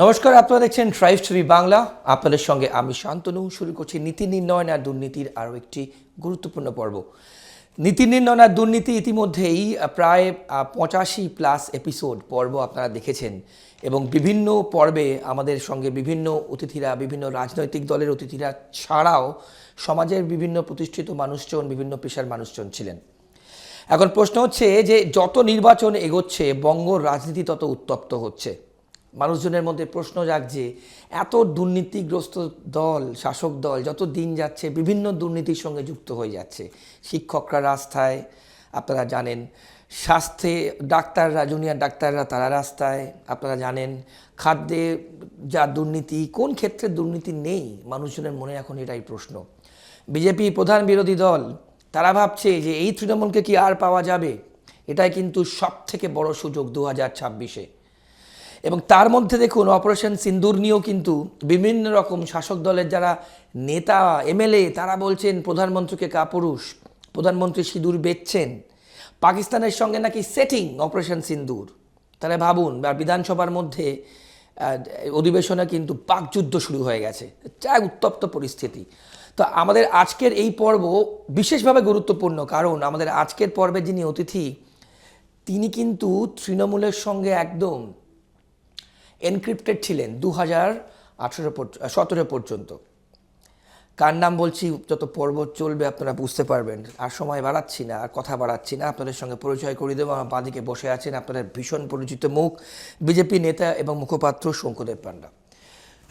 নমস্কার, আপনারা দেখছেন ট্রাইভ টিভি বাংলা। আপনাদের সঙ্গে আমি শান্তনু, শুরু করছি নীতি নির্ণয়ন আর দুর্নীতির আরও একটি গুরুত্বপূর্ণ পর্ব। নীতি নির্ণয়ন আর দুর্নীতি ইতিমধ্যেই প্রায় পঁচাশি প্লাস এপিসোড পর্ব আপনারা দেখেছেন। এবং বিভিন্ন পর্বে আমাদের সঙ্গে বিভিন্ন অতিথিরা, বিভিন্ন রাজনৈতিক দলের অতিথিরা ছাড়াও সমাজের বিভিন্ন প্রতিষ্ঠিত মানুষজন, বিভিন্ন পেশার মানুষজন ছিলেন। এখন প্রশ্ন হচ্ছে যে, যত নির্বাচন এগোচ্ছে, বঙ্গ রাজনীতি তত উত্তপ্ত হচ্ছে। মানুষজনের মধ্যে প্রশ্ন জাগছে, এত দুর্নীতিগ্রস্ত দল, শাসক দল, যত দিন যাচ্ছে বিভিন্ন দুর্নীতির সঙ্গে যুক্ত হয়ে যাচ্ছে। শিক্ষকরা রাস্তায়, আপনারা জানেন, স্বাস্থ্যে ডাক্তাররা, জুনিয়র ডাক্তাররা তারা রাস্তায়, আপনারা জানেন, খাদ্যে যা দুর্নীতি, কোন ক্ষেত্রে দুর্নীতি নেই? মানুষজনের মনে এখন এটাই প্রশ্ন। বিজেপি প্রধান বিরোধী দল, তারা ভাবছে যে এই তৃণমূলকে কি আর পাওয়া যাবে? এটাই কিন্তু সব থেকে বড় সুযোগ দু হাজার ছাব্বিশে। এবং তার মধ্যে দেখুন অপারেশন সিন্দুর নিয়েও কিন্তু বিভিন্ন রকম শাসক দলের যারা নেতা, এমএলএ, তারা বলছেন প্রধানমন্ত্রীকে কাপুরুষ, প্রধানমন্ত্রী সিঁদুর বেচছেন। পাকিস্তানের সঙ্গে নাকি সেটিং অপারেশন সিন্দুর। তাহলে ভাবুন, বা বিধানসভার মধ্যে অধিবেশনে কিন্তু পাকযুদ্ধ শুরু হয়ে গেছে। যা উত্তপ্ত পরিস্থিতি। তো আমাদের আজকের এই পর্ব বিশেষভাবে গুরুত্বপূর্ণ, কারণ আমাদের আজকের পর্বে যিনি অতিথি, তিনি কিন্তু তৃণমূলের সঙ্গে একদম এনক্রিপ্টেড ছিলেন দু হাজার আঠেরো সতেরো পর্যন্ত। কার নাম বলছি, যত পর্ব চলবে আপনারা বুঝতে পারবেন। আর সময় বাড়াচ্ছি না, আর কথা বাড়াচ্ছি না। আপনাদের সঙ্গে পরিচয় করিয়ে দেবো। আমার বাঁদিকে বসে আছেন আপনাদের ভীষণ পরিচিত মুখ, বিজেপি নেতা এবং মুখপাত্র শঙ্কুদেব পান্ডা।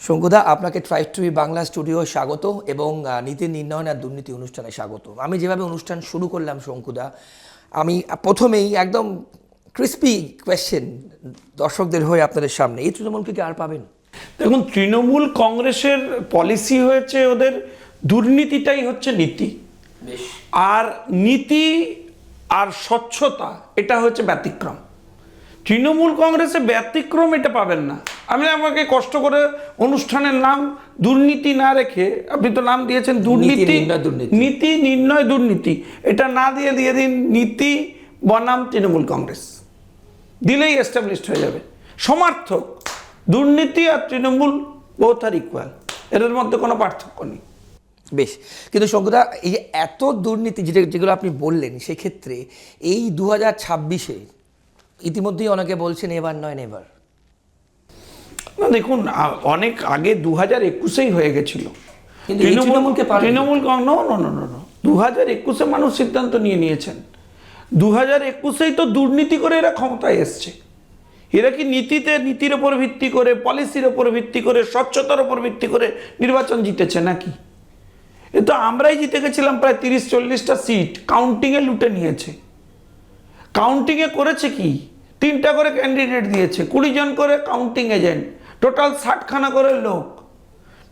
শঙ্কুদা, আপনাকে ট্রাইব টুবি বাংলা স্টুডিও স্বাগত এবং নীতি নির্ণয়ন আর দুর্নীতি অনুষ্ঠানে স্বাগত। আমি যেভাবে অনুষ্ঠান শুরু করলাম, শঙ্কুদা, আমি প্রথমেই একদম ক্রিস্পি কোয়েশ্চেন দর্শকদের হয়ে আপনাদের সামনে। এই তৃণমূলকে কি আর পাবেন? দেখুন তৃণমূল কংগ্রেসের পলিসি হয়েছে ওদের দুর্নীতিটাই হচ্ছে নীতি। আর নীতি আর স্বচ্ছতা এটা হচ্ছে ব্যতিক্রম। তৃণমূল কংগ্রেসে ব্যতিক্রম এটা পাবেন না। আমি আমাকে কষ্ট করে অনুষ্ঠানের নাম দুর্নীতি না রেখে আপনি তো নাম দিয়েছেন দুর্নীতি। নীতি নির্ণয় দুর্নীতি। এটা না দিয়ে দিয়ে দিন নীতি বনাম তৃণমূল কংগ্রেস। দিলেই এস্টাবলিশড হয়ে যাবে। সমার্থক দুর্নীতি আর তৃণমূল বোথ আর ইকুয়াল এদের মধ্যে কোনো পার্থক্য নেই। বেশ কিন্তু শঙ্কুদা এই যে এত দুর্নীতি যেটা যেগুলো আপনি বললেন সেক্ষেত্রে এই দু হাজার ছাব্বিশে ইতিমধ্যেই অনেকে বলছেন এবার নয় নেভার না দেখুন অনেক আগে দু হাজার একুশেই হয়ে গেছিল। তৃণমূলকে। তৃণমূল দু হাজার একুশে মানুষ সিদ্ধান্ত নিয়ে নিয়েছেন। দু হাজার একুশেই তো দুর্নীতি করে এরা ক্ষমতায় এসছে। এরা কি নীতিতে, নীতির ওপর ভিত্তি করে, পলিসির ওপর ভিত্তি করে, স্বচ্ছতার ওপর ভিত্তি করে নির্বাচন জিতেছে নাকি? এ তো আমরাই জিতে গেছিলাম প্রায় তিরিশ চল্লিশটা সিট কাউন্টিংয়ে লুটে নিয়েছে। কাউন্টিংয়ে করেছে কি? তিনটা করে ক্যান্ডিডেট দিয়েছে, কুড়ি জন করে কাউন্টিং এজেন্ট টোটাল ষাটখানা করে লোক।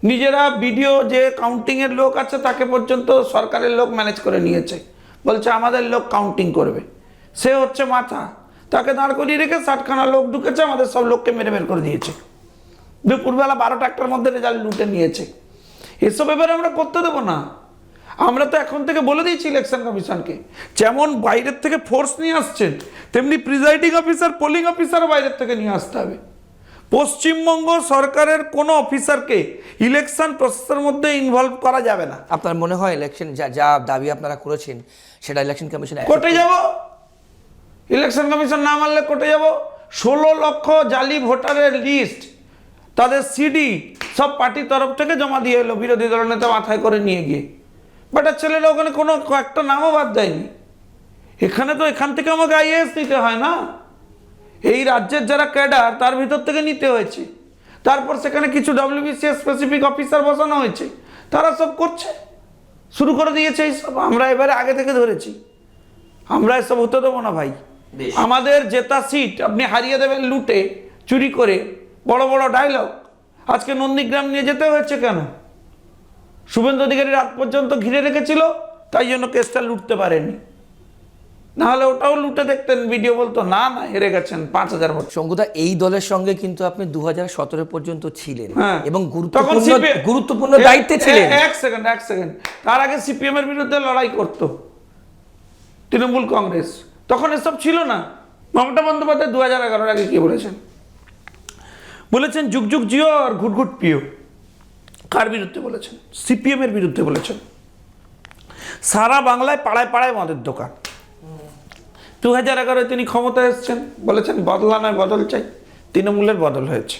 নিজেরা বিডিও যে কাউন্টিংয়ের লোক আছে, তাকে পর্যন্ত সরকারের লোক ম্যানেজ করে নিয়েছে। বলছে, আমাদের লোক কাউন্টিং করবে। সে হচ্ছে মাথা। তাকে দাঁড় করিয়ে রেখে ষাটখানা লোক ঢুকেছে, আমাদের সব লোককে মেরে বের করে দিয়েছে। দুপুরবেলা বারোটা একটার মধ্যে রেজাল্ট লুটে নিয়েছে। এসব ব্যাপারে আমরা করতে দেবো না। আমরা তো এখন থেকে বলে দিয়েছি ইলেকশন কমিশনকে, যেমন বাইরের থেকে ফোর্স নিয়ে আসছেন, তেমনি প্রিজাইডিং অফিসার পোলিং অফিসারও বাইরের থেকে নিয়ে আসতে হবে। পশ্চিমবঙ্গ সরকারের কোনো অফিসারকে ইলেকশন প্রসেসের মধ্যে ইনভলভ করা যাবে না। আপনার মনে হয় ইলেকশন যা যা দাবি আপনারা করেছেন সেটা ইলেকশন কমিশন কোর্টে যাব। ইলেকশন কমিশন না মানলে কোর্টে যাব। ষোলো লক্ষ জালি ভোটারের লিস্ট তাদের সিডি সব পার্টির তরফ থেকে জমা দিয়ে এলো বিরোধী দলের নেতা মাথায় করে নিয়ে গিয়ে। বাট ছেলেরা ওখানে কোনো একটা নামও বাদ দেয়নি। এখানে তো এখান থেকে আমাকে আইএএস নিতে হয় না। এই রাজ্যের যারা ক্যাডার তার ভিতর থেকে নিতে হয়েছে। তারপর সেখানে কিছু ডব্লিউবিসিএস স্পেসিফিক অফিসার বসানো হয়েছে। তারা সব করছে। শুরু করে দিয়েছে এইসব আমরা এবারে আগে থেকে ধরেছি। আমরা এসব হতে দেবো না ভাই। আমাদের জেতা সিট আপনি হারিয়ে দেবেন লুটে চুরি করে বড় বড় ডায়লগ আজকে নন্দীগ্রাম নিয়ে যেতে হয়েছে কেন? শুভেন্দু অধিকারী রাত পর্যন্ত ঘিরে রেখেছিল তাই জন্য কেসটা লুটতে পারেনি। নাহলে ওটাও লুটে দেখতেন ভিডিও বলতো না না হেরে গেছেন পাঁচ হাজার ভোট। শঙ্কুদা এই দলের সঙ্গে কিন্তু আপনি দু হাজার সতেরো পর্যন্ত ছিলেন হ্যাঁ। এবং গুরুত্বপূর্ণ গুরুত্বপূর্ণ দায়িত্বে ছিলেন। এক সেকেন্ড এক সেকেন্ড তার আগে সিপিএম এর বিরুদ্ধে লড়াই করত তৃণমূল কংগ্রেস। তখন এসব ছিল না। মমতা বন্দ্যোপাধ্যায় দু হাজার এগারোর আগে কি বলেছেন? বলেছেন যুগ যুগ জিও আর ঘুটঘুট পিও। কার বিরুদ্ধে বলেছেন? সিপিএম এর বিরুদ্ধে বলেছেন। সারা বাংলায় পাড়ায় পাড়ায় মদের দোকান। দু হাজার এগারোয় তিনি ক্ষমতায় এসছেন। বলেছেন, বদলা নয় বদল চাই। তৃণমূলের বদল হয়েছে।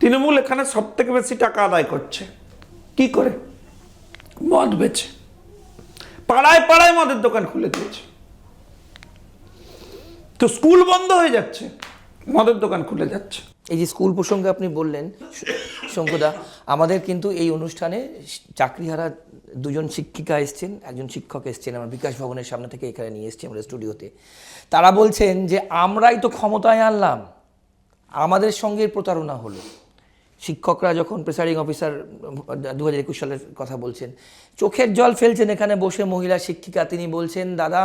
তৃণমূল এখানে সব থেকে বেশি টাকা আদায় করছে। কি করে? মদ বেছে পাড়ায় পাড়ায় মদের দোকান খুলে দিয়েছে। তো স্কুল বন্ধ হয়ে যাচ্ছে। মদের দোকান খুলে যাচ্ছে। এই যে স্কুল প্রসঙ্গে আপনি বললেন, শঙ্কুদা, আমাদের কিন্তু এই অনুষ্ঠানে চাকরিহারা দুজন শিক্ষিকা এসছেন, একজন শিক্ষক এসছেন, আমার বিকাশ ভবনের সামনে থেকে এখানে নিয়ে এসছি আমরা স্টুডিওতে। তারা বলছেন যে, আমরাই তো ক্ষমতায় আনলাম। আমাদের সঙ্গে প্রতারণা হলো। শিক্ষকরা যখন প্রেসারিং অফিসার দু হাজার একুশ সালের কথা বলছেন, চোখের জল ফেলছেন এখানে বসে মহিলা শিক্ষিকা। তিনি বলছেন, দাদা,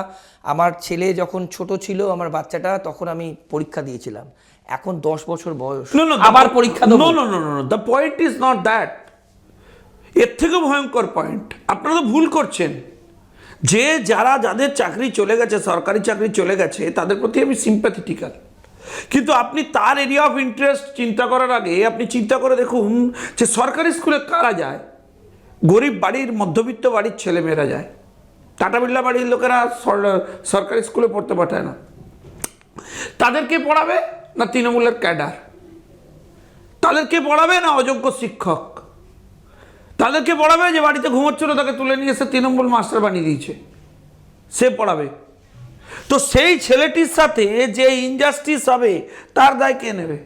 আমার ছেলে যখন ছোট ছিল, আমার বাচ্চাটা, তখন আমি পরীক্ষা দিয়েছিলাম। এখন দশ বছর বয়স। আবার পরীক্ষা no no no no the point is not that এর থেকে ভয়ঙ্কর পয়েন্ট আপনারা তো ভুল করছেন। যে যারা যাদের চাকরি চলে গেছে সরকারি চাকরি চলে গেছে তাদের প্রতি আমি সিম্প্যাথেটিক্যাল কিন্তু আপনি তার এরিয়া অফ ইন্টারেস্ট চিন্তা করার আগে আপনি চিন্তা করে দেখুন যে সরকারি স্কুলে কারা যায়? গরিব বাড়ির মধ্যবিত্ত বাড়ির ছেলেমেয়েরা যায়। টাটা বিড়লা বাড়ির লোকেরা সর- সরকারি স্কুলে পড়তে পাঠায় না। তাদেরকে পড়াবে? না তৃণমূলের ক্যাডার? তাদেরকে পড়াবে না অযোগ্য শিক্ষক? তাদেরকে পড়াবে যে বাড়িতে ঘুমোচ্ছিল তাকে তুলে নিয়ে এসে তৃণমূল মাস্টার বানিয়ে দিয়েছে? সে পড়াবে। তো সেই ছেলেটির সাথে যে ইনজাস্টিস হবে তার দায় কে নেবে?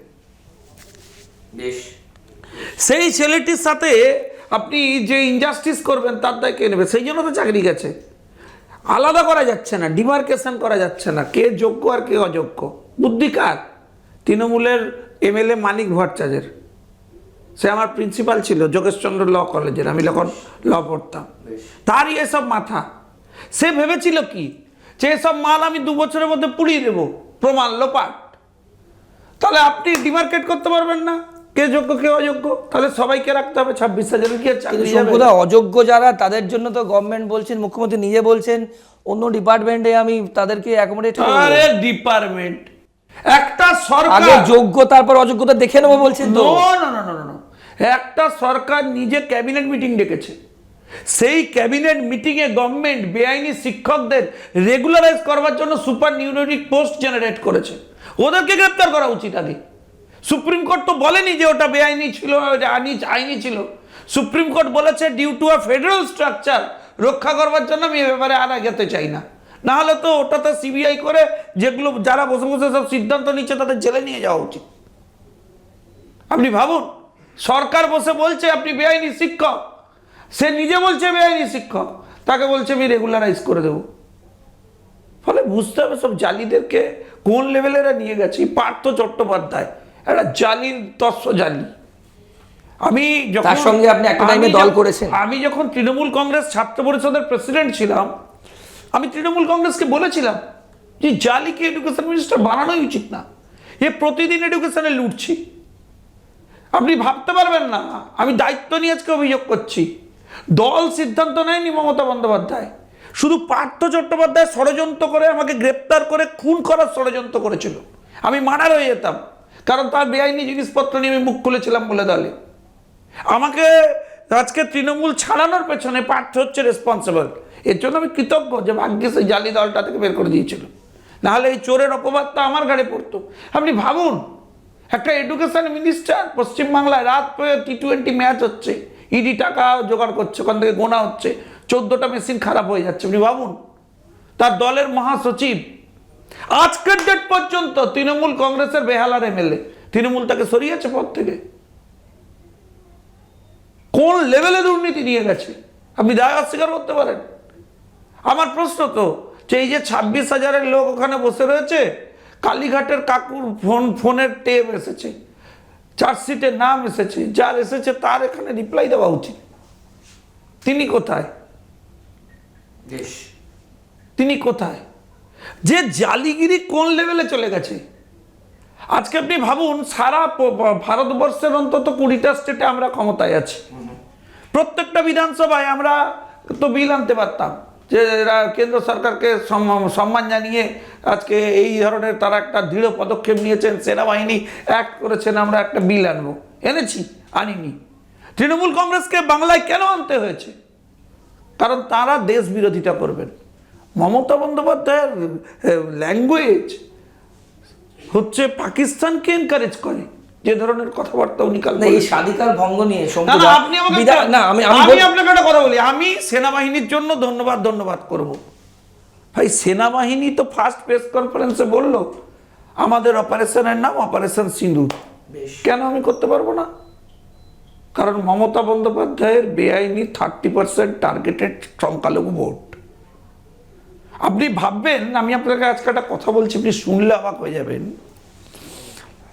সেই ছেলেটির সাথে আপনি যে ইনজাস্টিস করবেন তার দায় কে নেবে? সেই জন্য তো চাকরি গেছে। আলাদা করা যাচ্ছে না ডিমার্কেশন করা যাচ্ছে না কে যোগ্য আর কে অযোগ্য। বুদ্ধি কার? তৃণমূলের এমএলএ মানিক ভট্টাচার্যের। সে আমার প্রিন্সিপাল ছিল যোগেশচন্দ্র ল কলেজের আমি যখন ল পড়তাম। তারই এসব মাথা। সে ভেবেছিল কি? যে এসব মাল আমি দু বছরের মধ্যে পুড়িয়ে দেবো প্রমাণ লোপাট। তাহলে আপনি ডিমার্কেট করতে পারবেন না। কে যোগ্য কে অযোগ্য? তাহলে সবাইকে রাখতে হবে। ছাব্বিশ হাজারের কি আর চাকরি অযোগ্য যারা তাদের জন্য তো গভর্নমেন্ট বলছেন মুখ্যমন্ত্রী নিজে বলছেন অন্য ডিপার্টমেন্টে আমি তাদেরকে অ্যাকোমোডেট আরে ডিপার্টমেন্ট একটা আগে সরকার যোগ্য তারপর অযোগ্যতা দেখে নেব বলছেন তো. একটা সরকার নিজে ক্যাবিনেট মিটিং ডেকেছে। সেই ক্যাবিনেট মিটিংয়ে গভর্নমেন্ট বেআইনি শিক্ষকদের রেগুলারাইজ করবার জন্য সুপার নিউমেরিক পোস্ট জেনারেট করেছে। ওদেরকে গ্রেপ্তার করা উচিত আগে। সুপ্রিম কোর্ট তো বলেনি যে ওটা বেআইনি ছিল আইনি ছিল। সুপ্রিম কোর্ট বলেছে due to a federal structure রক্ষা করবার জন্য আমি এ ব্যাপারে আর এগোতে চাই না। না হলে তো ওটাতে সিবিআই করে যেগুলো যারা বসে বসে সব সিদ্ধান্ত নিচ্ছে তাদের জেলে নিয়ে যাওয়া উচিত। আপনি ভাবুন সরকার বসে বলছে আপনি বেআইনি শিক্ষক সে নিজে বলছে বেআইনি শিক্ষক তাকে বলছে আমি রেগুলারাইজ করে দেবো। ফলে বুঝতে হবে সব জালিদেরকে কোন লেভেলেরা নিয়ে গেছে। পার্থ চট্টোপাধ্যায় একটা জালির তস্য জালি। আমি যখন সঙ্গে আপনি একটা দল করেছেন। আমি যখন তৃণমূল কংগ্রেস ছাত্র পরিষদের প্রেসিডেন্ট ছিলাম আমি তৃণমূল কংগ্রেসকে বলেছিলাম যে জালিকে এডুকেশন মিনিস্টার বানানোই উচিত না। এ প্রতিদিন এডুকেশনে লুটছি। আপনি ভাবতে পারবেন না, আমি দায়িত্ব নিয়ে আজকে অভিযোগ করছি। দল সিদ্ধান্ত নেয়নি মমতা বন্দ্যোপাধ্যায়। শুধু পার্থ চট্টোপাধ্যায় ষড়যন্ত্র করে আমাকে গ্রেপ্তার করে, খুন করার ষড়যন্ত্র করেছিল। আমি মার্ডার হয়ে যেতাম, কারণ তার বেআইনি জিনিসপত্র নিয়ে আমি মুখ খুলেছিলাম বলে দলে। আমাকে আজকে তৃণমূল ছাড়ানোর পেছনে পার্থ হচ্ছে রেসপন্সিবল এর জন্য আমি কৃতজ্ঞ যে ভাগ্যে সেই জালি দলটা থেকে বের করে দিয়েছিল। নাহলে এই চোরের অপবাদটা আমার ঘাড়ে পড়তো। আপনি ভাবুন, একটা এডুকেশন মিনিস্টার পশ্চিমবাংলায় রাত টি টোয়েন্টি ম্যাচ হচ্ছে ইডি টাকা জোগাড় করছে, ওখান থেকে গোনা হচ্ছে, চোদ্দোটা মেশিন খারাপ হয়ে যাচ্ছে। আপনি ভাবুন, তার দলের মহাসচিব, আজকের ডেট পর্যন্ত তৃণমূল কংগ্রেসের বেহালার এমএলএ, তৃণমূল তাকে সরিয়েছে পদ থেকে। কোন লেভেলে দুর্নীতি নিয়ে গেছে? আপনি দায় অস্বীকার করতে পারেন। আমার প্রশ্ন তো যে এই যে ছাব্বিশ হাজারের লোক ওখানে বসে রয়েছে কালীঘাটের কাকুর ফোন ফোনের টেপ এসেছে চার্জশিটের নাম এসেছে যার এসেছে তার এখানে রিপ্লাই দেওয়া উচিত। তিনি কোথায়? বেশ তিনি কোথায়? যে জালিগিরি কোন লেভেলে চলে গেছে? আজকে আপনি ভাবুন সারা ভারতবর্ষের অন্তত কুড়িটা স্টেটে আমরা ক্ষমতায় আছি। প্রত্যেকটা বিধানসভায় আমরা তো বিল আনতে পারতাম। যে কেন্দ্র সরকারকে সম্মান জানিয়ে আজকে এই ধরনের তারা একটা দৃঢ় পদক্ষেপ নিয়েছেন, সেনাবাহিনী অ্যাক্ট করেছেন, আমরা একটা বিল আনব। এনেছি, আনিনি। তৃণমূল কংগ্রেসকে বাংলায় কেন আনতে হয়েছে? কারণ তারা দেশ বিরোধিতা করবেন। মমতা বন্দ্যোপাধ্যায়ের ল্যাঙ্গুয়েজ হচ্ছে পাকিস্তানকে এনকারেজ করে। যে ধরনের কথাবার্তা উনি কাল এই। স্বাধিকার ভঙ্গ নিয়ে না আপনি আমাকে না আমি আমি আপনাকে একটা কথা বলি। আমি সেনাবাহিনীর জন্য ধন্যবাদ ধন্যবাদ করব। ভাই সেনাবাহিনী তো ফার্স্ট প্রেস কনফারেন্সে বলল আমাদের অপারেশনের নাম অপারেশন বেশ। কেন আমি করতে পারব না? কারণ মমতা বন্দ্যোপাধ্যায়ের বেআইনি থার্টি পার্সেন্ট টার্গেটেড সংখ্যালঘু ভোট। আপনি ভাববেন আমি আপনাকে আজকে একটা কথা বলছি আপনি শুনলে অবাক হয়ে যাবেন।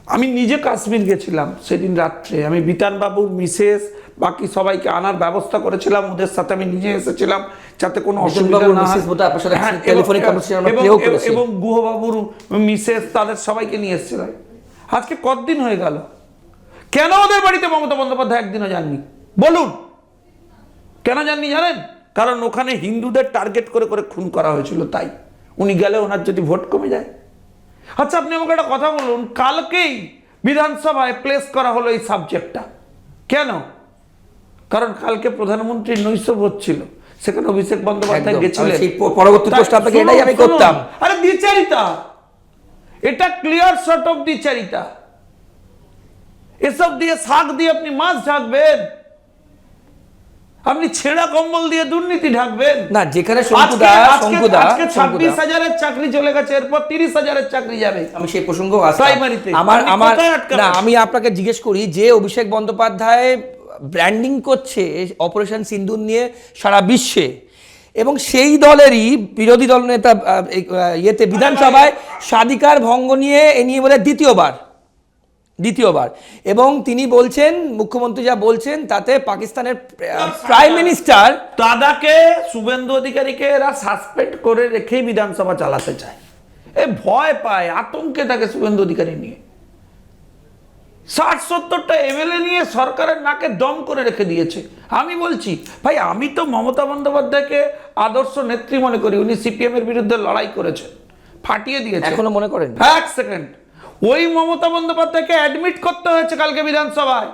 আমি নিজে কাশ্মীর গেছিলাম সেদিন রাত্রে। আমি বিতানবাবুর মিসেস বাকি সবাইকে আনার ব্যবস্থা করেছিলাম ওদের সাথে আমি নিজে এসেছিলাম যাতে কোনো অসুবিধা না হয়। এবং গুহবাবুর মিসেস তাদের সবাইকে নিয়ে এসেছিলাম আজকে কতদিন হয়ে গেল? কেন ওদের বাড়িতে মমতা বন্দ্যোপাধ্যায় একদিনও যাননি? বলুন। কেন যাননি জানেন? কারণ ওখানে হিন্দুদের টার্গেট করে করে খুন করা হয়েছিল তাই। উনি গেলে ওনার যদি ভোট কমে যায়। আচ্ছা আপনি আমাকে একটা কথা বলুন কালকেই বিধানসভায় প্লেস করা হলো এই সাবজেক্টটা কেন? কারণ কালকে প্রধানমন্ত্রীর নৈশ ভোট ছিল সেখানে অভিষেক বন্দ্যোপাধ্যায় গেছিলেন। পরবর্তী প্রশ্ন আপনাকে এটাই আমি করতাম। আরে দ্বিচারিতা। এটা ক্লিয়ার শর্ট অফ দ্বিচারিতা। এসব দিয়ে শাক দিয়ে আপনি মাছ ঢাকবেন আপনি ছেঁড়া কম্বল দিয়ে দুর্নীতি ঢাকবেন? না যেখানে শঙ্কুদা শঙ্কুদা আজকে চাকরি চলে গেছে এরপর তিরিশ হাজারের চাকরি যাবে। আমি সেই প্রসঙ্গ। প্রাইমারিতে। আমার আমার না আমি আপনাকে জিজ্ঞেস করি যে অভিষেক বন্দ্যোপাধ্যায় ব্র্যান্ডিং করছে অপারেশন সিন্দুর নিয়ে সারা বিশ্বে এবং সেই দলেরই বিরোধী দল নেতা আহ, এই, আহ, ইয়েতে বিধানসভায় স্বাধিকার ভঙ্গ নিয়ে এ নিয়ে বলে দ্বিতীয়বার। দ্বিতীয়বার। এবং তিনি বলছেন মুখ্যমন্ত্রী যা বলছেন তাতে পাকিস্তানের প্রাইম মিনিস্টার দাদাকে শুভেন্দু অধিকারীকে এরা সাসপেন্ড করে রেখেই বিধানসভা চালাতে চায়। এ ভয় পায় আতঙ্কে থাকে শুভেন্দু অধিকারী নিয়ে। ষাট সত্তরটা এমএলএ নিয়ে সরকারের নাকে দম করে রেখে দিয়েছে। আমি বলছি ভাই আমি তো মমতা বন্দ্যোপাধ্যায়কে আদর্শ নেত্রী মনে করি। উনি সিপিএম এর বিরুদ্ধে লড়াই করেছেন। ফাটিয়ে দিয়েছে এখনও মনে করেন এক সেকেন্ড। ওই মমতা বন্দ্যোপাধ্যায়কে অ্যাডমিট করতে হয়েছে কালকে বিধানসভায়।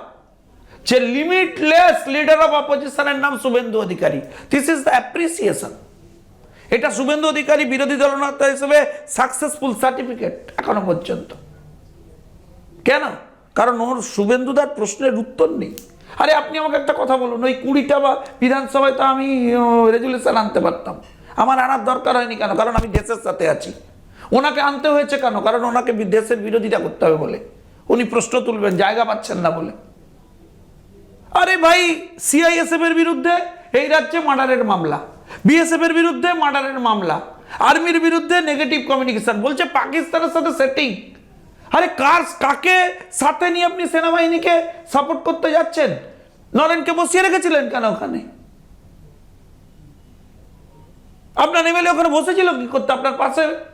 যে লিমিটলেস লিডার অফ অপোজিশনের নাম Suvendu Adhikari. This is the appreciation এটা শুভেন্দু অধিকারী বিরোধী দলনেতা হিসেবে সাকসেসফুল সার্টিফিকেট এখনও পর্যন্ত। কেন? কারণ ওর শুভেন্দুদার প্রশ্নের উত্তর নেই। আরে আপনি আমাকে একটা কথা বলুন, ওই কুড়িটা বা বিধানসভায় তো আমি রেজুলেশন আনতে পারতাম। আমার আনার দরকার হয়নি কেন? কারণ আমি দেশের সাথে আছি। ওনাকে আনতে হয়েছে কেন? কারণ ওনাকে বি- দেশের বিরোধিতা করতে হবে বলে। উনি প্রশ্ন তুলবেন, জায়গা পাচ্ছেন না বলে। আরে ভাই সিআইএসএফ এর বিরুদ্ধে এই রাজ্যে মার্ডারের মামলা। বিএসএফ এর বিরুদ্ধে মার্ডারের মামলা। আর্মির বিরুদ্ধে নেগেটিভ কমিউনিকেশন বলছে পাকিস্তানের সাথে সেটিং আরে কার, কাকে সাথে নিয়ে আপনি সেনাবাহিনীকে সাপোর্ট করতে যাচ্ছেন? নরেনকে বসিয়ে রেখেছিলেন কেন ওখানে? আপনার এমএলএ ওখানে বসেছিল কি করতে? আপনার পাশে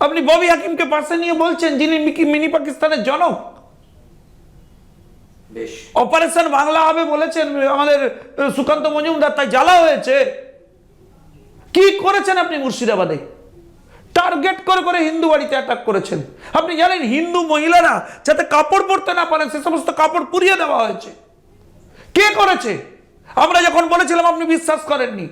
আপনি ববি হাকিমকে পাশে নিয়ে বলছেন যিনি মিনি পাকিস্তানের জনক। অপারেশন বাংলা হবে বলেছেন আমাদের সুকান্ত মজুমদার তাই জ্বালা হয়েছে। কি করেছেন আপনি মুর্শিদাবাদে? টার্গেট করে করে হিন্দু বাড়িতে অ্যাটাক করেছেন। আপনি জানেন হিন্দু মহিলারা যাতে কাপড় পরতে না পারেন সে সমস্ত কাপড় পুড়িয়ে দেওয়া হয়েছে। কে করেছে? আমরা যখন বলেছিলাম আপনি বিশ্বাস করেননি।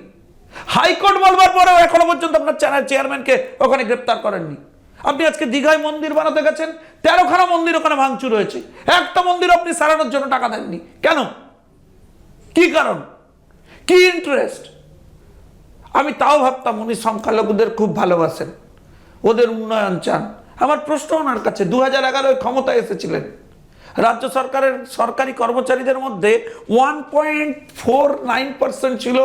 হাইকোর্ট বলবার পরেও এখনও পর্যন্ত আপনার চেয়ারম্যানকে ওখানে গ্রেপ্তার করেননি। আপনি আজকে দীঘায় মন্দির বানাতে গেছেন, তেরোখানা মন্দির ওখানে ভাঙচুর হয়েছে। একটা মন্দির আপনি সারানোর জন্য টাকা দেননি। কেন? কি কারণ? কি ইন্টারেস্ট আমি তাও ভাবতাম উনি সংখ্যালঘুদের খুব ভালোবাসেন। ওদের উন্নয়ন চান। আমার প্রশ্ন ওনার কাছে দু হাজার এগারোয় ক্ষমতায় এসেছিলেন। রাজ্য সরকারের সরকারি কর্মচারীদের মধ্যে one point four nine percent ছিল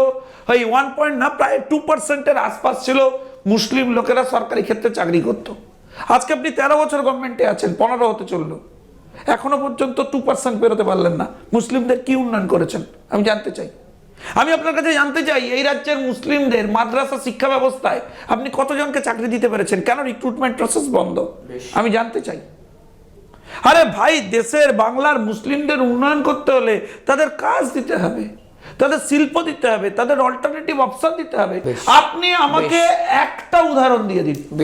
এই ওয়ান পয়েন্ট না প্রায় টু পার্সেন্টের আশপাশ ছিল মুসলিম লোকেরা সরকারি ক্ষেত্রে চাকরি করত। আজকে আপনি তেরো বছর গভর্নমেন্টে আছেন পনেরো হতে চলল। এখনও পর্যন্ত টু পার্সেন্ট বেরোতে পারলেন না। মুসলিমদের কি উন্নয়ন করেছেন? আমি জানতে চাই। আমি আপনার কাছে জানতে চাই এই রাজ্যের মুসলিমদের মাদ্রাসা শিক্ষা ব্যবস্থায় আপনি কতজনকে চাকরি দিতে পেরেছেন? কেন রিক্রুটমেন্ট প্রসেস বন্ধ? আমি জানতে চাই। আরে ভাই দেশের বাংলার মুসলিমদের উন্নয়ন করতে হলে তাদের কাজ দিতে হবে তাদের শিল্প দিতে হবে তাদের অল্টারনেটিভ অপশন দিতে হবে। আপনি আমাকে একটা উদাহরণ দিয়ে দিন।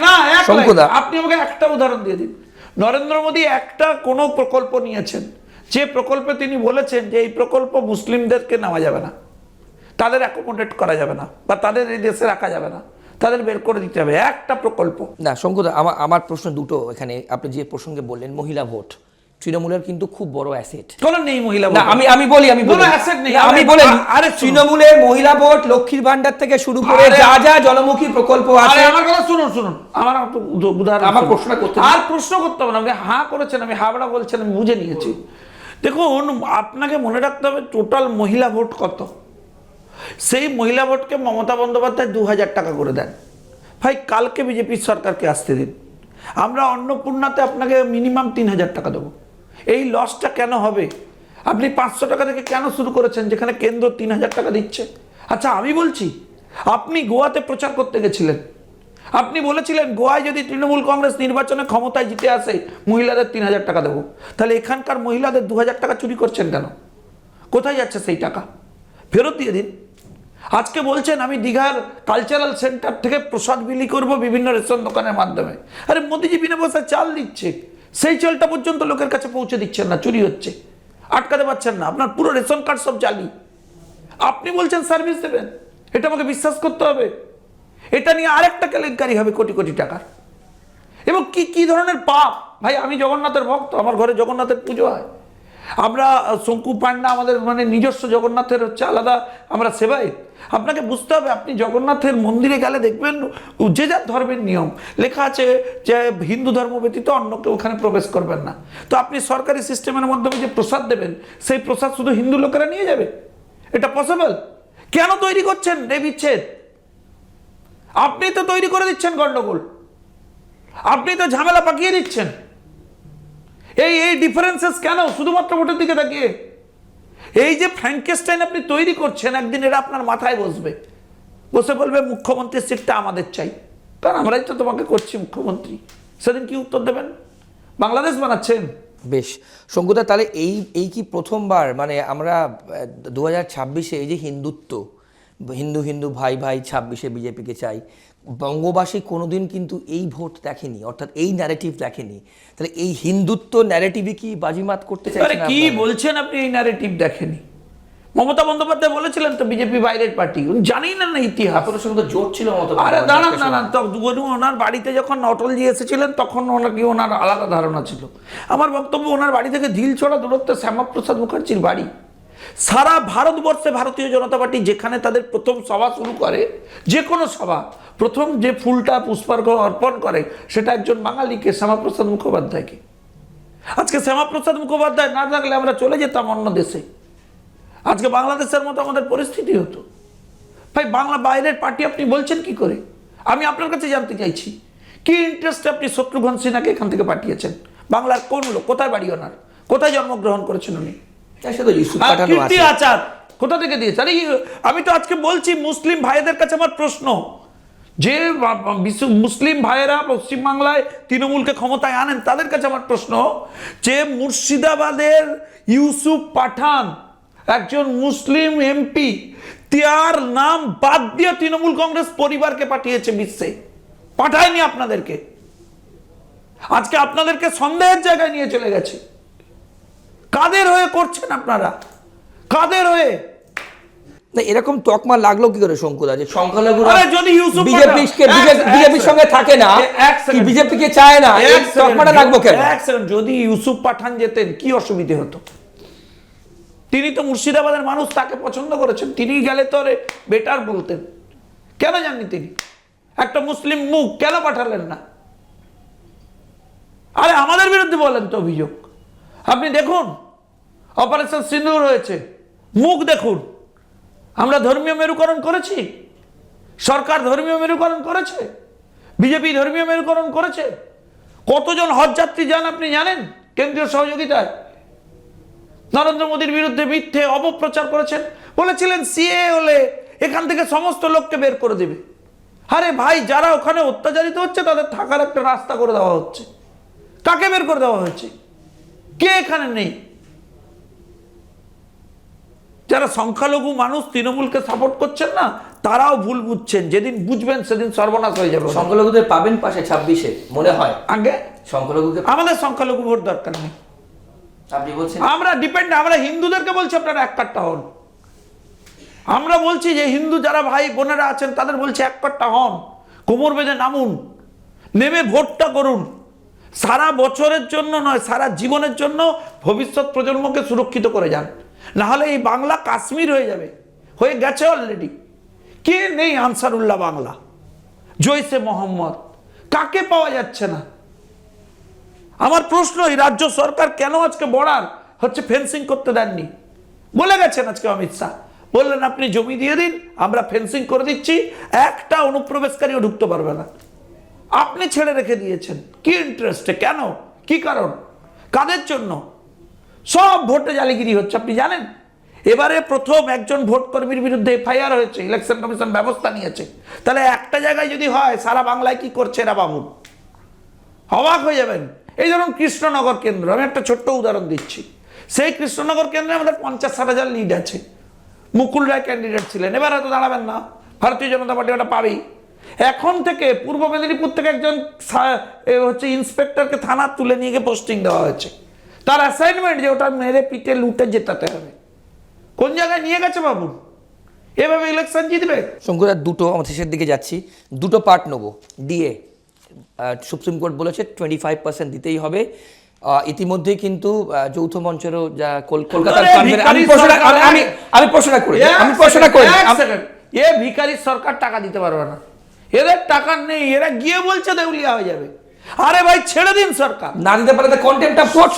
না line। আপনি আমাকে একটা উদাহরণ দিয়ে দিন। নরেন্দ্র মোদী একটা কোনো প্রকল্প নিয়েছেন যে প্রকল্পে তিনি বলেছেন যে এই প্রকল্প মুসলিমদেরকে নেওয়া যাবে না তাদের অ্যাকোমোডেট করা যাবে না বা তাদের এই দেশে রাখা যাবে না। তাদের বের করে দিতে হবে। একটা প্রকল্প। না শঙ্কুদা আমার আমার প্রশ্ন দুটো এখানে। আপনি যে প্রসঙ্গে বললেন মহিলা ভোট তৃণমূলের কিন্তু খুব বড় অ্যাসেট কোন নেই মহিলা না আমি আমি বলি আমি বলি। asset নেই। আমি বলি আরে তৃণমূলের মহিলা ভোট লক্ষ্মীর ভান্ডার থেকে শুরু করে যা যা জনমুখী প্রকল্প আরে আছে। আমার কথা শুনুন শুনুন। আমার উদাহরণ আমার শুনুন। প্রশ্নটা করতে আর প্রশ্ন করতে হবে না। আপনি হাঁ করেছেন আমি হাবড়া বলছেন আমি বুঝে নিয়েছি। দেখুন আপনাকে মনে রাখতে হবে টোটাল মহিলা ভোট কত? সেই মহিলা ভোটকে মমতা বন্দ্যোপাধ্যায় দু হাজার টাকা করে দেন। ভাই, কালকে বিজেপির সরকারকে আসতে দিন। আমরা অন্নপূর্ণাতে আপনাকে মিনিমাম তিন হাজার টাকা দেবো। এই লসটা কেন হবে? আপনি পাঁচশো টাকা থেকে কেন শুরু করেছেন, যেখানে কেন্দ্র তিন হাজার টাকা দিচ্ছে? আচ্ছা আমি বলছি, আপনি গোয়াতে প্রচার করতে গেছিলেন। আপনি বলেছিলেন, গোয়ায় যদি তৃণমূল কংগ্রেস নির্বাচনে ক্ষমতায় জিতে আসে, মহিলাদের তিন হাজার টাকা দেবো। তাহলে এখানকার মহিলাদের দু হাজার টাকা চুরি করছেন কেন? কোথায় যাচ্ছে সেই টাকা? ফেরত দিয়ে দিন। আজকে বলছেন আমি দীঘার কালচারাল সেন্টার থেকে প্রসাদ বিলি করব বিভিন্ন রেশন দোকানের মাধ্যমে। আরে মোদিজি বিনা পয়সায় চাল দিচ্ছে। সেই চালটা পর্যন্ত লোকের কাছে পৌঁছে দিচ্ছেন না, চুরি হচ্ছে। আটকাতে পারছেন না। আপনার পুরো রেশন কার্ড সব জালি। আপনি বলছেন সার্ভিস দেবেন। এটা আমাকে বিশ্বাস করতে হবে। এটা নিয়ে আরেকটা কেলেঙ্কারি হবে কোটি কোটি টাকার। এবং কি কি ধরনের পাপ? ভাই, আমি জগন্নাথের ভক্ত, আমার ঘরে জগন্নাথের পুজো হয়। আমরা শঙ্কু পান্ডা আমাদের মানে নিজস্ব জগন্নাথের হচ্ছে আলাদা আমরা সেবাই আপনাকে বুঝতে হবে, আপনি জগন্নাথের মন্দিরে গেলে দেখবেন যে যার ধর্মের নিয়ম। লেখা আছে যে হিন্দু ধর্ম ব্যতীত অন্য কেউ ওখানে প্রবেশ করবেন না। তো আপনি সরকারি সিস্টেমের মাধ্যমে যে প্রসাদ দেবেন, সেই প্রসাদ শুধু হিন্দু লোকেরা নিয়ে যাবে? এটা পসিবল কেন তৈরি করছেন? এই বিচ্ছেদ। আপনি তো তৈরি করে দিচ্ছেন গন্ডগোল। আপনি তো ঝামেলা পাকিয়ে দিচ্ছেন। এই এই ডিফারেন্সেস কেন? শুধুমাত্র ভোটের দিকে তাকিয়ে? এই যে ফ্র্যাঙ্কেস্টাইন আপনি তৈরি করছেন, একদিন এটা আপনার মাথায় বসবে। বসে বলবে, মুখ্যমন্ত্রীর সিটটা আমাদের চাই। কারণ আমরাই তো তোমাকে করছি, মুখ্যমন্ত্রী। সেদিন কি উত্তর দেবেন? বাংলাদেশ বানাচ্ছেন। বেশ। শঙ্কুদা, তাহলে এই এই কি প্রথমবার? মানে আমরা দু হাজার ছাব্বিশে এই যে হিন্দুত্ব হিন্দু হিন্দু ভাই ভাই ছাব্বিশে বিজেপিকে চাই। বঙ্গবাসী কোনোদিন কিন্তু এই ভোট দেখেনি অর্থাৎ এই ন্যারেটিভ দেখেনি। তাহলে এই হিন্দুত্ব ন্যারেটিভে কি বাজিমাত করতে চাই কি? বলছেন আপনি এই ন্যারেটিভ দেখেনি? মমতা বন্দ্যোপাধ্যায় বলেছিলেন তো বিজেপি বাইরের পার্টি উনি জানেই না না ইতিহাস। আপনাদের সঙ্গে জোট ছিল মতো আরে দাঁড়ান দাঁড়ান বলুন ওনার বাড়িতে যখন অটলজি এসেছিলেন তখন ওনাকে ওনার আলাদা ধারণা ছিল। আমার বক্তব্য ওনার বাড়ি থেকে ঢিল ছড়া দূরত্বে শ্যামাপ্রসাদ মুখার্জির বাড়ি। সারা ভারতবর্ষে ভারতীয় জনতা পার্টি যেখানে তাদের প্রথম সভা শুরু করে, যে কোনো সভা, প্রথম যে ফুলটা পুষ্পার্ঘ অর্পণ করে, সেটা একজন বাঙালিকে শ্যামাপ্রসাদ মুখোপাধ্যায়কে। আজকে শ্যামাপ্রসাদ মুখোপাধ্যায় না থাকলে আমরা চলে যেতাম অন্য দেশে। আজকে বাংলাদেশের মতো আমাদের পরিস্থিতি হতো। ভাই, বাংলা বাইরের পার্টি আপনি বলছেন কি করে? আমি আপনার কাছে জানতে চাইছি, কি ইন্টারেস্টে আপনি শত্রুঘ্ন সিনহাকে এখান থেকে পাঠিয়েছেন? বাংলার কোন লোক? কোথায় বাড়ি ওনার? কোথায় জন্মগ্রহণ করেছেন উনি? পাঠানো আছে। আচার? কোথা থেকে দিয়েছে? আরে আমি তো আজকে বলছি মুসলিম ভাইদের কাছে আমার প্রশ্ন। যে মুসলিম ভাইয়েরা পশ্চিমবাংলায় তৃণমূলকে ক্ষমতায় আনেন তাদের কাছে আমার প্রশ্ন যে মুর্শিদাবাদের ইউসুফ পাঠান একজন মুসলিম এমপি তার নাম বাদ দিয়ে তৃণমূল কংগ্রেস পরিবারকে পাঠিয়েছে বিশ্বে। পাঠায়নি আপনাদেরকে। আজকে আপনাদেরকে সন্দেহের জায়গায় নিয়ে চলে গেছে। কাদের হয়ে করছেন আপনারা? কাদের হয়ে? না এরকম তকমা লাগল কি করে শঙ্কুদা যে সংখ্যালঘুরা আরে যদি বিজেপির সঙ্গে থাকে না বিজেপিকে চায় না তকমাটা লাগবো কেন? যদি ইউসুফ পাঠান যেতেন কি অসুবিধে হতো? তিনি তো মুর্শিদাবাদের মানুষ তাকে পছন্দ করেছেন। তিনি গেলে তো বেটার বলতেন। কেন জাননি তিনি? একটা মুসলিম মুখ কেন পাঠালেন না? আরে আমাদের বিরুদ্ধে বলেন তো অভিযোগ। আপনি দেখুন অপারেশন সিন্দুর হয়েছে, মুখ দেখুন। আমরা ধর্মীয় মেরুকরণ করেছি, সরকার ধর্মীয় মেরুকরণ করেছে, বিজেপি ধর্মীয় মেরুকরণ করেছে। কতজন হজ যাত্রী যান আপনি জানেন, কেন্দ্রীয় সহযোগিতায়? নরেন্দ্র মোদীর বিরুদ্ধে মিথ্যে অপপ্রচার করেছেন, বলেছিলেন সিএ হলে এখান থেকে সমস্ত লোককে বের করে দেবে। আরে ভাই, যারা ওখানে অত্যাচারিত হচ্ছে, তাদের থাকার একটা রাস্তা করে দেওয়া হচ্ছে। কাকে বের করে দেওয়া হয়েছে? কে এখানে নেই? যারা সংখ্যালঘু মানুষ তৃণমূলকে সাপোর্ট করছেন না তারাও ভুল বুঝছেন। যেদিন বুঝবেন সেদিন সর্বনাশ হয়ে যাবে। সংখ্যালঘুদের পাবেন পাশে ছাব্বিশে মনে হয়। আগে? সংখ্যালঘুকে আমাদের সংখ্যালঘু ভোট দরকার নেই। আপনি বলছেন আমরা ডিপেন্ড আমরা হিন্দুদেরকে বলছি আপনারা এক কাট্টা হন। আমরা বলছি যে হিন্দু যারা ভাই বোনেরা আছেন তাদের বলছি এক কাট্টা হন। কোমর বেঁধে নামুন। নেমে ভোটটা করুন। সারা বছরের জন্য নয়, সারা জীবনের জন্য ভবিষ্যৎ প্রজন্মকে সুরক্ষিত করে যান। না হলে এই বাংলা কাশ্মীর হয়ে যাবে। হয়ে গেছে অলরেডি কে নেই আনসারুল্লাহ বাংলা? জৈসে মোহাম্মদ। কাকে পাওয়া যাচ্ছে না? আমার প্রশ্ন, এই রাজ্য সরকার কেন আজকে বর্ডার হচ্ছে ফেন্সিং করতে দেননি? বলে গেছেন আজকে অমিত শাহ। বললেন, আপনি জমি দিয়ে দিন, আমরা ফেন্সিং করে দিচ্ছি, একটা অনুপ্রবেশকারীও ঢুকতে পারবে না। আপনি ছেড়ে রেখে দিয়েছেন। কি ইন্টারেস্টে কেন? কি কারণ? কাদের জন্য? সব ভোটে জালিগিরি হচ্ছে, আপনি জানেন? এবারে প্রথম একজন ভোট কর্মীর বিরুদ্ধে এফআইআর হয়েছে ইলেকশন কমিশন ব্যবস্থা নিয়েছে। তাহলে একটা জায়গায় যদি হয়, সারা বাংলায় কি করছে এরা বাবু? অবাক হয়ে যাবেন। এই ধরুন কৃষ্ণনগর কেন্দ্র, আমি একটা ছোট্ট উদাহরণ দিচ্ছি। সেই কৃষ্ণনগর কেন্দ্রে আমাদের পঞ্চাশ ষাট হাজার লিড আছে। মুকুল রায় ক্যান্ডিডেট ছিলেন। এবার হয়তো দাঁড়াবেন না। ভারতীয় জনতা পার্টি ওটা পাবেই। এখন থেকে পূর্ব মেদিনীপুর থেকে একজন হচ্ছে ইন্সপেক্টরকে থানা তুলে নিয়ে গিয়ে পোস্টিং দেওয়া হয়েছে। তার অ্যাসাইনমেন্ট যে ওটা মেরে পিটে লুটে জেতাতে হবে। কোন জায়গায় নিয়ে গেছে বাবু? এভাবে ইলেকশন জিতবে? শঙ্কুদার দুটো আমরা শেষের দিকে যাচ্ছি। দুটো পার্ট নেব। ডিএ সুপ্রিম কোর্ট বলেছে টোয়েন্টি ফাইভ পার্সেন্ট দিতেই হবে। ইতিমধ্যেই কিন্তু যৌথ মঞ্চেরও যা কলকাতার আমি আমি- আমি প্রশ্নটা করি। আমি প্রশ্নটা করি। এ ভিখারি সরকার টাকা দিতে পারবে না। এদের টাকা নেই এরা গিয়ে বলছে দেউলিয়া হয়ে যাবে। আরে ভাই ছেড়ে দিন সরকার। না দিতে পারে অফ কোর্ট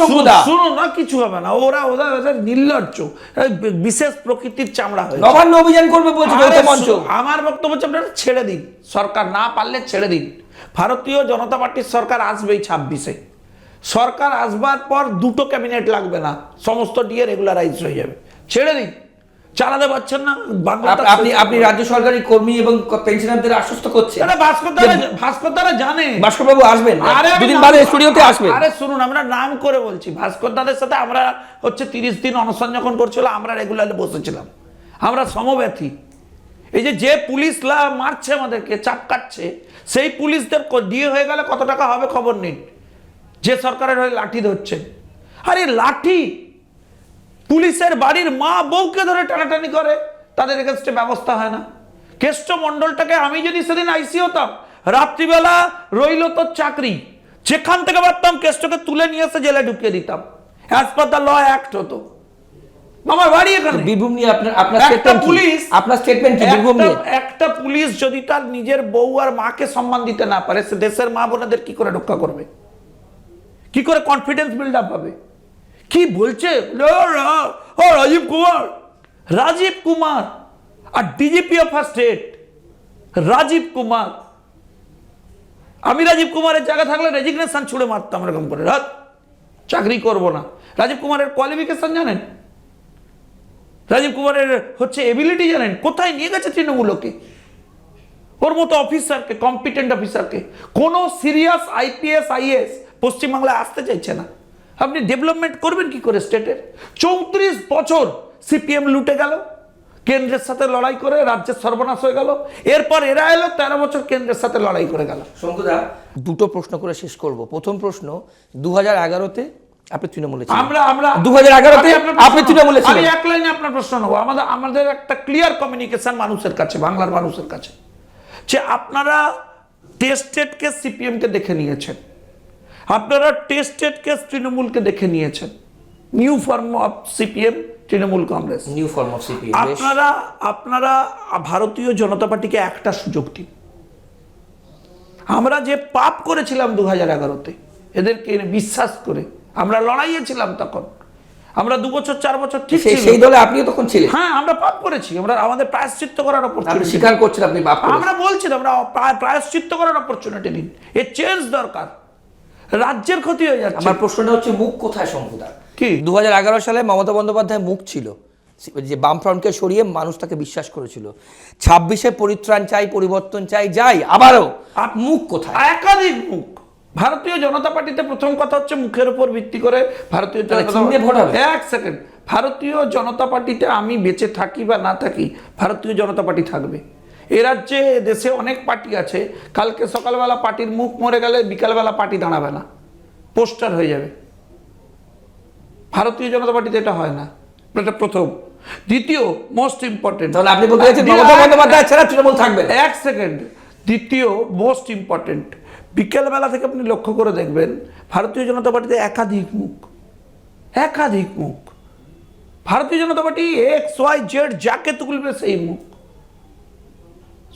শুনো না কিছু হবে না ওরা ওরা ওদের নির্লজ্জ। বিশেষ প্রকৃতির চামড়া হয়ে নবান্ন অভিযান করবে বলছে মঞ্চ। আমার বক্তব্য হচ্ছে আপনারা ছেড়ে দিন। সরকার না পারলে ছেড়ে দিন। ভারতীয় জনতা পার্টির সরকার আসবেই ছাব্বিশে। সরকার আসবার পর দুটো ক্যাবিনেট লাগবে না। সমস্ত ডিএ রেগুলারাইজ হয়ে যাবে। ছেড়ে দিন। চালাতে পারছেন না আপনি আপনি রাজ্য সরকারি কর্মী এবং পেনশনারদের আশ্বস্ত করছেন। ভাস্কর দ্বারা ভাস্কর দ্বারা জানে। ভাস্করবাবু আসবেন। আরে দুদিন বাদে স্টুডিওতে আসবেন। আরে শুনুন আমরা নাম করে বলছি। ভাস্কর দাদের সাথে আমরা হচ্ছে তিরিশ দিন অনশন যখন করছিল আমরা রেগুলারলি বসেছিলাম। আমরা সমব্যথী। এই যে যে পুলিশ লা- মারছে আমাদেরকে চাপ কাটছে সেই পুলিশদের ক- দিয়ে হয়ে গেলে কত টাকা হবে খবর নিন? যে সরকারের হয়ে লাঠি ধরছে। আরে লাঠি! পুলিশের বাড়ির মা বউকে ধরে টানাটানি করে তাদের এগেনস্টে ব্যবস্থা হয় না। কেষ্ট মণ্ডলটাকে আমি যদি সেদিন আইসি হতাম রাত্রিবেলা রইল তোর চাকরি যেখান থেকে পারতাম কেষ্টকে তুলে নিয়ে এসে জেলে ঢুকিয়ে দিতাম। As per the law act হতো। আমার বাড়ি এখানে। বীরভূম নিয়ে আপনার আপনার স্টেটমেন্ট পুলিশ আপনার স্টেটমেন্ট কি? বীরভূম নিয়ে? একটা পুলিশ যদি তার নিজের বউ আর মাকে সম্মান দিতে না পারে সে দেশের মা বোনেদের কি করে রক্ষা করবে? কি করে কনফিডেন্স বিল্ড আপ হবে? কি বলছে? ও, রাজীব কুমার। রাজীব কুমার আর ডিজিপি অফ আর স্টেট রাজীব কুমার। আমি রাজীব কুমারের জায়গা থাকলে রেজিগনেশন ছুড়ে মারতাম এরকম করে। রাত চাকরি করব না। রাজীব কুমারের কোয়ালিফিকেশন জানেন? রাজীব কুমারের হচ্ছে এবিলিটি জানেন? কোথায় নিয়ে গেছে তৃণমূলকে ওর মতো অফিসারকে কম্পিটেন্ট অফিসারকে কোনো সিরিয়াস আইপিএস আইএস পশ্চিমবাংলায় আসতে চাইছে না। আপনি ডেভেলপমেন্ট করবেন কি করে স্টেটের চৌত্রিশ বছর সিপিএম লুটে গেল কেন্দ্রের সাথে লড়াই করে রাজ্যের সর্বনাশ হয়ে গেল এরপর এরা এলো তেরো বছর কেন্দ্রের সাথে লড়াই করে গেল। শঙ্কুদা দুটো প্রশ্ন করে শেষ করব। প্রথম প্রশ্ন দু হাজার এগারোতে আপনি তৃণমূলে আমরা আমরা 2011 তে আমি আপনার প্রশ্ন- আপনি তৃণমূলে আমি এক লাইনে আপনার প্রশ্ন নেব। আমাদের আমাদের একটা ক্লিয়ার কমিউনিকেশন মানুষের কাছে বাংলার মানুষের কাছে যে আপনারা টেস্টেডকে সিপিএমকে দেখে নিয়েছেন। আপনারা টেস্টেড কেস তৃণমূলকে দেখে নিয়েছেন। New form of CPM Trinamool Congress. New form of CPM আপনারা আপনারা ভারতীয় জনতা পার্টিকে একটা সুযোগ দিন। আমরা যে পাপ করেছিলাম দু হাজার এগারোতে এদেরকে বিশ্বাস করে আমরা লড়াইয়ে ছিলাম তখন। আমরা দু বছর চার বছর ঠিক সেই ছিল সেই দলে আপনিও তখন ছিলেন। হ্যাঁ আমরা পাপ করেছি। আমরা আমাদের প্রায়শ্চিত্ত করার অপরচুনিটি স্বীকার করছেন আপনি বাপ আমরা বলছি আমরা প্রায়- প্রায়শ্চিত্ত করার অপরচুনিটি দিন এর চেঞ্জ দরকার। রাজ্যের ক্ষতি হয়ে যাচ্ছে। আমার প্রশ্নটা হচ্ছে মুখ কোথায় শঙ্কুদা কি? দুহাজার এগারো সালে মমতা বন্দ্যোপাধ্যায় মুখ ছিল। যে বামফ্রন্টকে সরিয়ে মানুষ তাকে বিশ্বাস করেছিল। ছাব্বিশে পরিত্রাণ চাই পরিবর্তন চাই যাই আবারও। আপ- মুখ কোথায়? একাধিক মুখ। ভারতীয় জনতা পার্টিতে প্রথম কথা হচ্ছে মুখের উপর ভিত্তি করে ভারতীয়? এক সেকেন্ড। ভারতীয় জনতা পার্টিতে আমি বেঁচে থাকি বা না থাকি ভারতীয় জনতা পার্টি থাকবে। এ রাজ্যে দেশে অনেক পার্টি আছে। কালকে সকালবেলা পার্টির মুখ মরে গেলে বিকালবেলা পার্টি দাঁড়াবে না। পোস্টার হয়ে যাবে। ভারতীয় জনতা পার্টিতে এটা হয় না। এটা প্রথম। দ্বিতীয় মোস্ট ইম্পর্টেন্ট তাহলে আপনি বলতে চাইছেন মমতা বন্দ্যোপাধ্যায় ছাড়া তৃণমূল থাকবে এক সেকেন্ড দ্বিতীয় মোস্ট ইম্পর্টেন্ট বিকেলবেলা থেকে আপনি লক্ষ্য করে দেখবেন ভারতীয় জনতা পার্টিতে একাধিক মুখ। একাধিক মুখ। Bharatiya Janata Party X Y Z যাকে তুলবে সেই মুখ।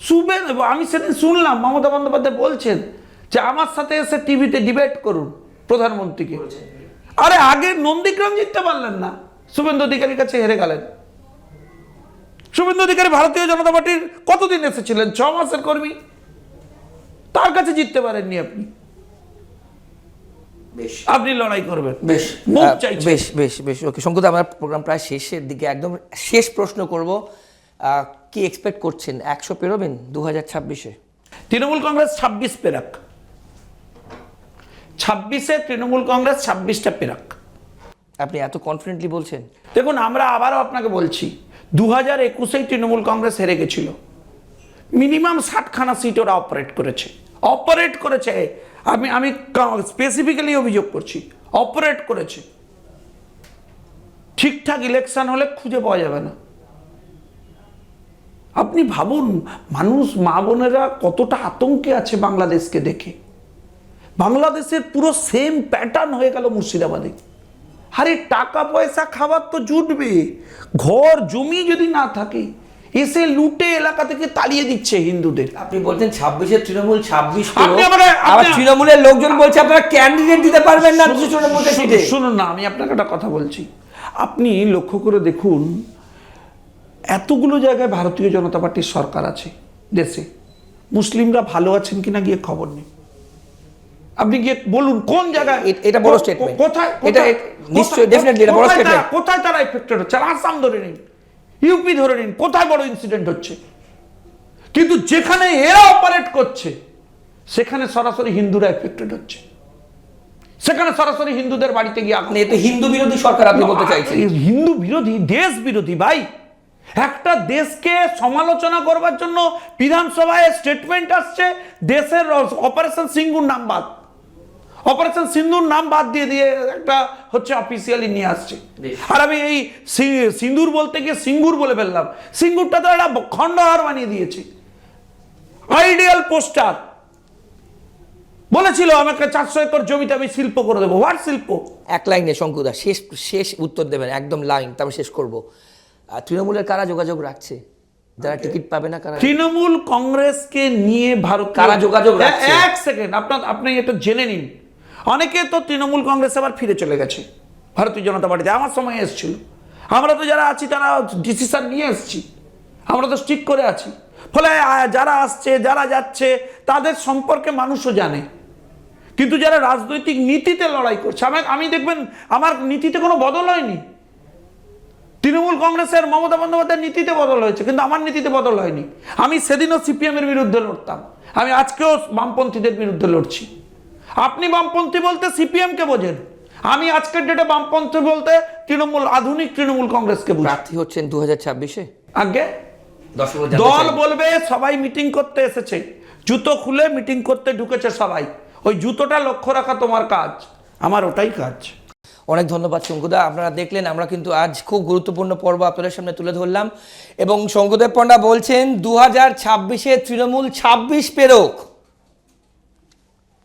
শুবেন আমি সেদিন শুনলাম মমতা বন্দ্যোপাধ্যায় বলছেন যে আমার সাথে এসে টিভিতে ডিবেট করুন প্রধানমন্ত্রীকে। আরে আগে নন্দীগ্রাম জিততে পারলেন না শুভেন্দু অধিকারীর কাছে হেরে গেলেন। শুভেন্দু অধিকারী ভারতীয় জনতা পার্টির কতদিন এসেছিলেন? ছ মাসের কর্মী। তার কাছে জিততে পারেননি আপনি। বেশ। আপনি লড়াই করবেন। বেশ। বেশ বেশ বেশ। ওকে শঙ্কুদা আমার প্রোগ্রাম প্রায় শেষের দিকে একদম শেষ প্রশ্ন করব। আহ, কি এক্সপেক্ট করছেন? একশো পেরোবেন দু হাজার ছাব্বিশে? তৃণমূল কংগ্রেস ছাব্বিশ পেরাক। ছাব্বিশে তৃণমূল কংগ্রেস ছাব্বিশটা পেরাক। আপনি এত কনফিডেন্টলি বলছেন? দেখুন আমরা আবারও আপনাকে বলছি দু হাজার একুশেই তৃণমূল কংগ্রেস হেরে গেছিল। মিনিমাম ষাটখানা সিট ওরা অপারেট করেছে। অপারেট করেছে। আমি আমি স্পেসিফিক্যালি অভিযোগ করছি অপারেট করেছে। ঠিকঠাক ইলেকশন হলে খুঁজে পাওয়া যাবে না। আপনি ভাবুন মানুষ মা বোনেরা কতটা আতঙ্কে আছে বাংলাদেশকে দেখে। বাংলাদেশের পুরো সেম প্যাটার্ন হয়ে গেল মুর্শিদাবাদে। আরে টাকা পয়সা খাবার তো জুটবে। ঘর জমি যদি না থাকে এসে লুটে এলাকা থেকে তাড়িয়ে দিচ্ছে হিন্দুদের। আপনি বলছেন ছাব্বিশের তৃণমূল ছাব্বিশ আবার তৃণমূলের লোকজন বলছে আপনারা ক্যান্ডিডেট দিতে পারবেন না শুনুন না আমি আপনাকে একটা কথা বলছি। আপনি লক্ষ্য করে দেখুন এতগুলো জায়গায় ভারতীয় জনতা পার্টির সরকার আছে দেশে। মুসলিমরা ভালো আছেন কিনা গিয়ে খবর নেই। আপনি গিয়ে বলুন কোন জায়গায় এটা বড় statement। কোথায় এটা- নিশ্চয়ই, এটা বড় statement। কোথায় তারা এফেক্টেড হচ্ছে? আসাম ধরে নিন ইউপি ধরে নিন কোথায় বড় ইনসিডেন্ট হচ্ছে? কিন্তু যেখানে এরা অপারেট করছে সেখানে সরাসরি হিন্দুরা এফেক্টেড হচ্ছে। সেখানে সরাসরি হিন্দুদের বাড়িতে গিয়ে আপনি মানে এ তো হিন্দু বিরোধী সরকার আপনি বলতে চাইছেন। হিন্দু বিরোধী দেশ বিরোধী ভাই। একটা দেশকে সমালোচনা করবার জন্য বিধানসভায় স্টেটমেন্ট আসছে দেশের অপারেশন সিঙ্গুর নাম বাদ। অপারেশন সিন্ধুর নাম বাদ দিয়ে দিয়ে একটা হচ্ছে অফিসিয়ালি নিয়ে আসছে। আর আমি এই সিন্দুর বলতে গিয়ে সিঙ্গুর বলে ফেললাম। সিঙ্গুরটা তো একটা খণ্ডহার বানিয়ে দিয়েছে। আইডিয়াল পোস্টার বলেছিল আমাকে চারশো একর জমিতে আমি শিল্প করে দেবো। হোয়াট শিল্প? এক লাইনে শঙ্কুদা শেষ শেষ উত্তর দেবেন একদম লাইন তারপর শেষ করব। তৃণমূলের কারা যোগাযোগ রাখছে? যারা টিকিট পাবে না কারা তৃণমূল কংগ্রেসকে নিয়ে ভারত কারা যোগাযোগ রাখছে? এক সেকেন্ড আপনার আপনি এটা জেনে নিন। অনেকে তো তৃণমূল কংগ্রেস আবার ফিরে চলে গেছে ভারতীয় জনতা পার্টিতে। আমার সময় এসেছিল। আমরা তো যারা আছি তারা ডিসিশন নিয়ে এসেছি। আমরা তো স্টিক করে আছি। ফলে যারা আসছে যারা যাচ্ছে তাদের সম্পর্কে মানুষও জানে। কিন্তু যারা রাজনৈতিক নীতিতে লড়াই করছে আমি আমি দেখবেন আমার নীতিতে কোনো বদল হয়নি। তৃণমূল কংগ্রেসের মমতা বন্দ্যোপাধ্যায়ের নীতিতে বদল হয়েছে কিন্তু আমার নীতিতে বদল হয়নি। আমি সেদিনও সিপিএম এর বিরুদ্ধে লড়তাম। আমি আজকেও বামপন্থীদের বিরুদ্ধে লড়ছি। আপনি বামপন্থী বলতে সিপিএম কে বোঝেন। আমি আজকের ডেটে বামপন্থী বলতে তৃণমূল আধুনিক তৃণমূল কংগ্রেসকে বুঝি। প্রার্থী হচ্ছেন দু হাজার ছাব্বিশে? আগে? দল বলবে সবাই মিটিং করতে এসেছে। জুতো খুলে মিটিং করতে ঢুকেছে সবাই। ওই জুতোটা লক্ষ্য রাখা তোমার কাজ। আমার ওটাই কাজ। অনেক ধন্যবাদ শঙ্কুদা। আপনারা দেখলেন, আমরা কিন্তু আজ খুব গুরুত্বপূর্ণ পর্ব আপনাদের সামনে তুলে ধরলাম। এবং শঙ্কুদেব পণ্ডা বলছেন দু হাজার ছাব্বিশে তৃণমূল ছাব্বিশ পেরোক।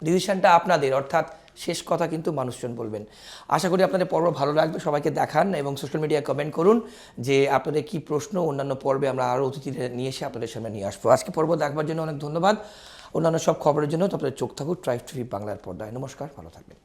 ডিসিশনটা আপনাদের, অর্থাৎ শেষ কথা কিন্তু মানুষজন বলবেন। আশা করি আপনাদের পর্ব ভালো লাগবে, সবাইকে দেখান এবং সোশ্যাল মিডিয়ায় কমেন্ট করুন যে আপনাদের কি প্রশ্ন, অন্যান্য পর্বে আমরা আরও অতিথিদের নিয়ে এসে আপনাদের সামনে নিয়ে আসব। আজকে পর্ব দেখবার জন্য অনেক ধন্যবাদ। অন্যান্য সব খবরের জন্য তো আপনাদের চোখ থাকুক ট্রাইভ টিভি বাংলার পর্দায়। নমস্কার, ভালো থাকবেন।